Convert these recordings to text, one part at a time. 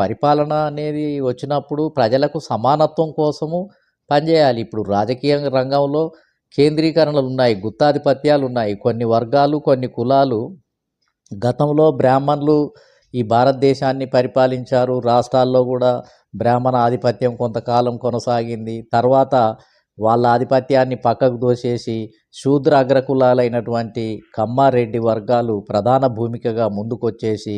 పరిపాలన అనేది వచ్చినప్పుడు ప్రజలకు సమానత్వం కోసము పనిచేయాలి. ఇప్పుడు రాజకీయ రంగంలో కేంద్రీకరణలు ఉన్నాయి గుత్తాధిపత్యాలు ఉన్నాయి. కొన్ని వర్గాలు కొన్ని కులాలు గతంలో బ్రాహ్మణులు ఈ భారతదేశాన్ని పరిపాలించారు. రాష్ట్రాల్లో కూడా బ్రాహ్మణ ఆధిపత్యం కొంతకాలం కొనసాగింది. తర్వాత వాళ్ళ ఆధిపత్యాన్ని పక్కకు దోసేసి శూద్ర అగ్రకులాలైనటువంటి కమ్మారెడ్డి వర్గాలు ప్రధాన భూమికగా ముందుకొచ్చేసి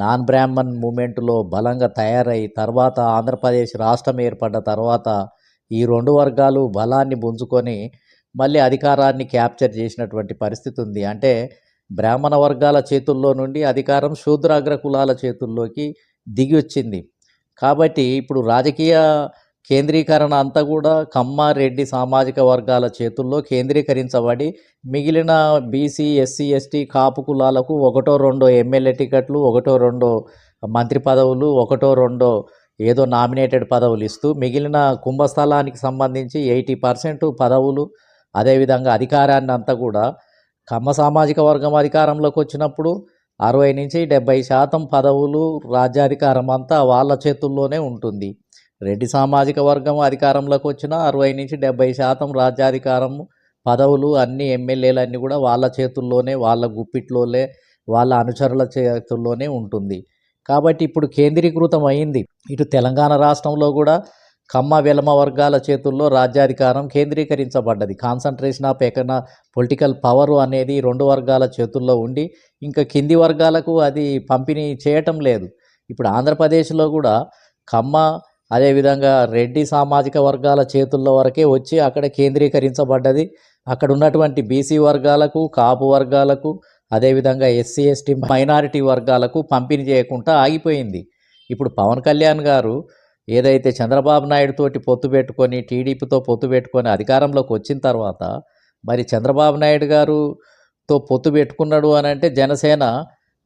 నాన్ బ్రాహ్మణ్ మూమెంట్లో బలంగా తయారై తర్వాత ఆంధ్రప్రదేశ్ రాష్ట్రం ఏర్పడ్డ తర్వాత ఈ రెండు వర్గాలు బలాన్ని పుంజుకొని మళ్ళీ అధికారాన్ని క్యాప్చర్ చేసినటువంటి పరిస్థితి ఉంది. అంటే బ్రాహ్మణ వర్గాల చేతుల్లో నుండి అధికారం శూద్రాగ్ర కులాల చేతుల్లోకి దిగి వచ్చింది. కాబట్టి ఇప్పుడు రాజకీయ కేంద్రీకరణ అంతా కూడా కమ్మ రెడ్డి సామాజిక వర్గాల చేతుల్లో కేంద్రీకరించబడి మిగిలిన బీసీ ఎస్సీ ఎస్టీ కాపు కులాలకు ఒకటో రెండో ఎమ్మెల్యే టికెట్లు ఒకటో రెండో మంత్రి పదవులు ఒకటో రెండో ఏదో నామినేటెడ్ పదవులు ఇస్తూ మిగిలిన కుంభస్థలానికి సంబంధించి ఎయిటీ పర్సెంట్ పదవులు. అదేవిధంగా అధికారాన్ని అంతా కూడా కమ్మ సామాజిక వర్గం అధికారంలోకి వచ్చినప్పుడు అరవై నుంచి డెబ్బై శాతం పదవులు రాజ్యాధికారం అంతా వాళ్ళ చేతుల్లోనే ఉంటుంది. రెడ్డి సామాజిక వర్గం అధికారంలోకి వచ్చిన అరవై నుంచి డెబ్బై శాతం రాజ్యాధికారం పదవులు అన్ని ఎమ్మెల్యేలు అన్నీ కూడా వాళ్ళ చేతుల్లోనే వాళ్ళ గుప్పిట్లోనే వాళ్ళ అనుచరుల చేతుల్లోనే ఉంటుంది. కాబట్టి ఇప్పుడు కేంద్రీకృతం అయింది. ఇటు తెలంగాణ రాష్ట్రంలో కూడా కమ్మ వెలమ వర్గాల చేతుల్లో రాజ్యాధికారం కేంద్రీకరించబడ్డది. Concentration of economic political power అనేది రెండు వర్గాల చేతుల్లో ఉండి ఇంకా కింది వర్గాలకు అది పంపిణీ చేయటం లేదు. ఇప్పుడు ఆంధ్రప్రదేశ్లో కూడా కమ్మ అదేవిధంగా రెడ్డి సామాజిక వర్గాల చేతుల్లో వరకే వచ్చి అక్కడ కేంద్రీకరించబడ్డది. అక్కడ ఉన్నటువంటి బీసీ వర్గాలకు కాపు వర్గాలకు అదేవిధంగా ఎస్సీ ఎస్టీ మైనారిటీ వర్గాలకు పంపిణీ చేయకుండా ఆగిపోయింది. ఇప్పుడు పవన్ కళ్యాణ్ గారు ఏదైతే చంద్రబాబు నాయుడు తోటి పొత్తు పెట్టుకొని టీడీపీతో పొత్తు పెట్టుకొని అధికారంలోకి వచ్చిన తర్వాత మరి చంద్రబాబు నాయుడు గారుతో పొత్తు పెట్టుకున్నాడు అని అంటే జనసేన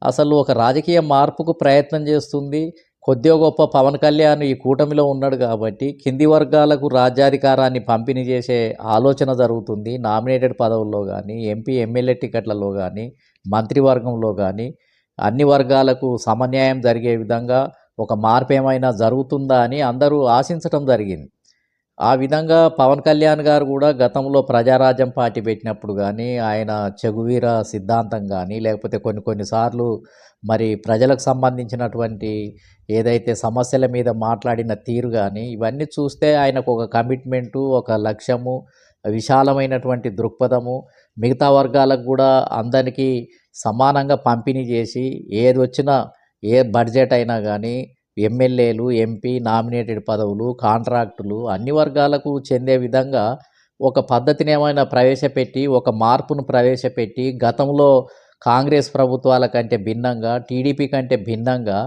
అసలు ఒక రాజకీయ మార్పుకు ప్రయత్నం చేస్తుంది. కొద్దిగా గొప్ప పవన్ కళ్యాణ్ ఈ కూటమిలో ఉన్నాడు కాబట్టి కింది వర్గాలకు రాజ్యాధికారాన్ని పంపిణీ చేసే ఆలోచన జరుగుతుంది. నామినేటెడ్ పదవుల్లో కానీ ఎంపీ ఎమ్మెల్యే టికెట్లలో కానీ మంత్రివర్గంలో కానీ అన్ని వర్గాలకు సమన్యాయం జరిగే విధంగా ఒక మార్పు ఏమైనా జరుగుతుందా అని అందరూ ఆశించటం జరిగింది. ఆ విధంగా పవన్ కళ్యాణ్ గారు కూడా గతంలో ప్రజారాజ్యం పార్టీ పెట్టినప్పుడు కానీ ఆయన చెగువీర సిద్ధాంతం కానీ లేకపోతే కొన్ని కొన్నిసార్లు మరి ప్రజలకు సంబంధించినటువంటి ఏదైతే సమస్యల మీద మాట్లాడిన తీరు కానీ ఇవన్నీ చూస్తే ఆయనకు ఒక కమిట్మెంటు ఒక లక్ష్యము విశాలమైనటువంటి దృక్పథము మిగతా వర్గాలకు కూడా అందరికీ సమానంగా పంపిణీ చేసి ఏది వచ్చినా ఏ బడ్జెట్ అయినా కానీ ఎమ్మెల్యేలు ఎంపీ నామినేటెడ్ పదవులు కాంట్రాక్టులు అన్ని వర్గాలకు చెందే విధంగా ఒక పద్ధతిని ఏమైనా ప్రవేశపెట్టి ఒక మార్పును ప్రవేశపెట్టి గతంలో కాంగ్రెస్ ప్రభుత్వాల కంటే భిన్నంగా టీడీపీ కంటే భిన్నంగా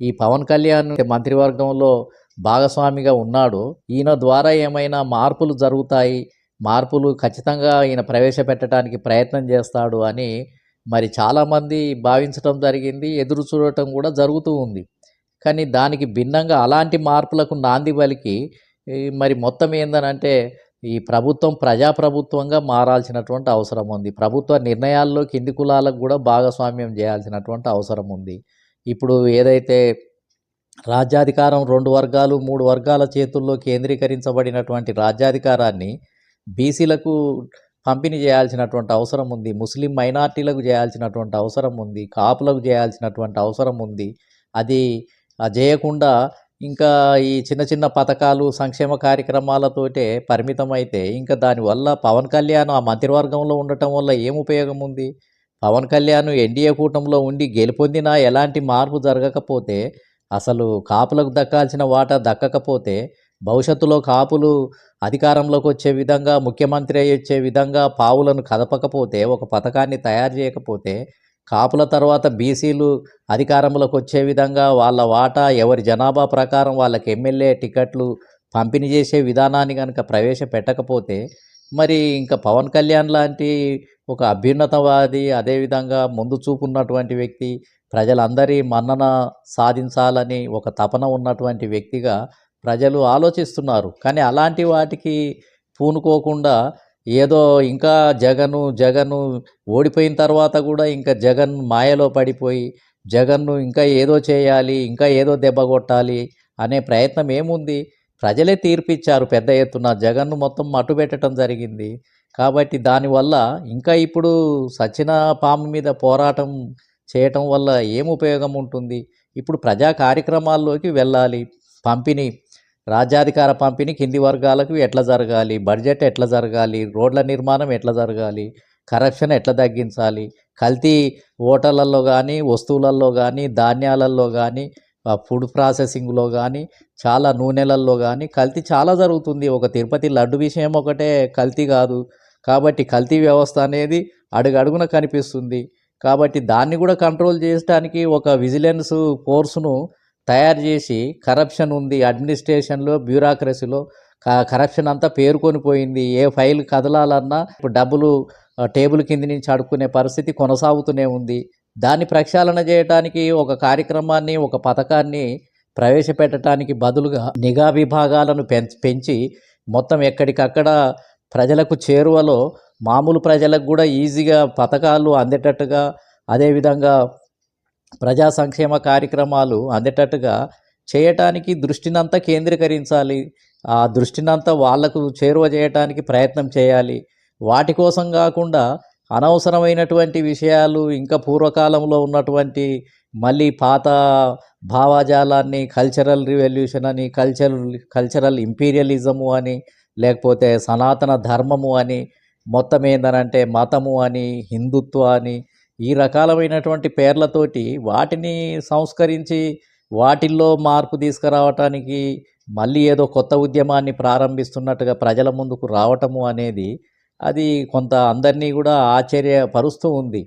ఈ పవన్ కళ్యాణ్ మంత్రివర్గంలో భాగస్వామిగా ఉన్నాడు. ఈయన ద్వారా ఏమైనా మార్పులు జరుగుతాయి మార్పులు ఖచ్చితంగా ఈయన ప్రవేశపెట్టడానికి ప్రయత్నం చేస్తాడు అని మరి చాలామంది భావించడం జరిగింది ఎదురు చూడటం కూడా జరుగుతూ ఉంది. కానీ దానికి భిన్నంగా అలాంటి మార్పులకు నాంది పలికి మరి మొత్తం ఏందనంటే ఈ ప్రభుత్వం ప్రజాప్రభుత్వంగా మారాల్సినటువంటి అవసరం ఉంది. ప్రభుత్వ నిర్ణయాల్లో కింది కులాలకు కూడా భాగస్వామ్యం చేయాల్సినటువంటి అవసరం ఉంది. ఇప్పుడు ఏదైతే రాజ్యాధికారం రెండు వర్గాలు మూడు వర్గాల చేతుల్లో కేంద్రీకరించబడినటువంటి రాజ్యాధికారాన్ని బీసీలకు పంపిణీ చేయాల్సినటువంటి అవసరం ఉంది. ముస్లిం మైనార్టీలకు చేయాల్సినటువంటి అవసరం ఉంది. కాపులకు చేయాల్సినటువంటి అవసరం ఉంది. అది చేయకుండా ఇంకా ఈ చిన్న చిన్న పథకాలు సంక్షేమ కార్యక్రమాలతోటే పరిమితం అయితే ఇంకా దానివల్ల పవన్ కళ్యాణ్ ఆ మంత్రివర్గంలో ఉండటం వల్ల ఏం ఉపయోగం ఉంది పవన్ కళ్యాణ్ ఎన్డీఏ కూటమిలో ఉండి గెలుపొందినా ఎలాంటి మార్పు జరగకపోతే అసలు కాపులకు దక్కాల్సిన వాటా దక్కకపోతే భవిష్యత్తులో కాపులు అధికారంలోకి వచ్చే విధంగా ముఖ్యమంత్రి అయ్యి వచ్చే విధంగా పావులను కదపకపోతే ఒక పథకాన్ని తయారు చేయకపోతే కాపుల తర్వాత బీసీలు అధికారంలోకి వచ్చే విధంగా వాళ్ళ వాటా ఎవరి జనాభా ప్రకారం వాళ్ళకి ఎమ్మెల్యే టికెట్లు పంపిణీ చేసే విధానాన్ని కనుక ప్రవేశపెట్టకపోతే మరి ఇంకా పవన్ కళ్యాణ్ లాంటి ఒక అభ్యున్నతవాది అదేవిధంగా ముందు చూపు ఉన్నటువంటి వ్యక్తి ప్రజలందరి మన్నన సాధించాలని ఒక తపన ఉన్నటువంటి వ్యక్తిగా ప్రజలు ఆలోచిస్తున్నారు. కానీ అలాంటి వాటికి పూనుకోకుండా ఏదో ఇంకా జగను జగను ఓడిపోయిన తర్వాత కూడా ఇంకా జగన్ మాయలో పడిపోయి జగన్ను ఇంకా ఏదో చేయాలి ఇంకా ఏదో దెబ్బ కొట్టాలి అనే ప్రయత్నం ఏముంది? ప్రజలే తీర్పిచ్చారు పెద్ద ఎత్తున. జగన్ను మొత్తం మట్టుబెట్టడం జరిగింది. కాబట్టి దానివల్ల ఇంకా ఇప్పుడు సచిన పాము మీద పోరాటం చేయటం వల్ల ఏం ఉపయోగం ఉంటుంది? ఇప్పుడు ప్రజా కార్యక్రమాల్లోకి వెళ్ళాలి. పంపిణీ రాజ్యాధికార పంపిణీ కింది వర్గాలకు ఎట్లా జరగాలి? బడ్జెట్ ఎట్లా జరగాలి? రోడ్ల నిర్మాణం ఎట్లా జరగాలి? కరప్షన్ ఎట్లా తగ్గించాలి? కల్తీ ఓటర్లలో కానీ వస్తువులలో కానీ ధాన్యాలలో కానీ ఫుడ్ ప్రాసెసింగ్లో కానీ చాలా నూనెలల్లో కానీ కల్తీ చాలా జరుగుతుంది. ఒక తిరుపతి లడ్డు విషయం ఒకటే కల్తీ కాదు. కాబట్టి కల్తీ వ్యవస్థ అనేది అడుగడుగున కనిపిస్తుంది. కాబట్టి దాన్ని కూడా కంట్రోల్ చేయడానికి ఒక విజిలెన్స్ ఫోర్స్ను తయారు చేసి కరప్షన్ ఉంది అడ్మినిస్ట్రేషన్లో బ్యూరాక్రసీలో క- కరప్షన్ అంతా పేరుకొని పోయింది. ఏ ఫైల్ కదలాలన్నా ఇప్పుడు డబ్బులు టేబుల్ కింద నుంచి అడుక్కునే పరిస్థితి కొనసాగుతూనే ఉంది. దాన్ని ప్రక్షాళన చేయడానికి ఒక కార్యక్రమాన్ని ఒక పథకాన్ని ప్రవేశపెట్టడానికి బదులుగా నిఘా విభాగాలను పెంచి మొత్తం ఎక్కడికక్కడ ప్రజలకు చేరువలో మామూలు ప్రజలకు కూడా ఈజీగా పథకాలు అందేటట్టుగా అదేవిధంగా ప్రజా సంక్షేమ కార్యక్రమాలు అందేటట్టుగా చేయటానికి దృష్టినంతా కేంద్రీకరించాలి. ఆ దృష్టినంతా వాళ్ళకు చేరువ చేయటానికి ప్రయత్నం చేయాలి. వాటి కోసం కాకుండా అనవసరమైనటువంటి విషయాలు ఇంకా పూర్వకాలంలో ఉన్నటువంటి మళ్ళీ పాత భావాజాలాన్ని కల్చరల్ రివల్యూషన్ అని కల్చరల్ కల్చరల్ ఇంపీరియలిజము అని లేకపోతే సనాతన ధర్మము అని మొత్తం ఏందనంటే మతము అని హిందుత్వ అని ఈ రకాలమైనటువంటి పేర్లతోటి వాటిని సంస్కరించి వాటిల్లో మార్పు తీసుకురావటానికి మళ్ళీ ఏదో కొత్త ఉద్యమాన్ని ప్రారంభిస్తున్నట్టుగా ప్రజల ముందుకు రావటము అనేది అది కొంత అందరినీ కూడా ఆశ్చర్యపరుస్తూ ఉంది.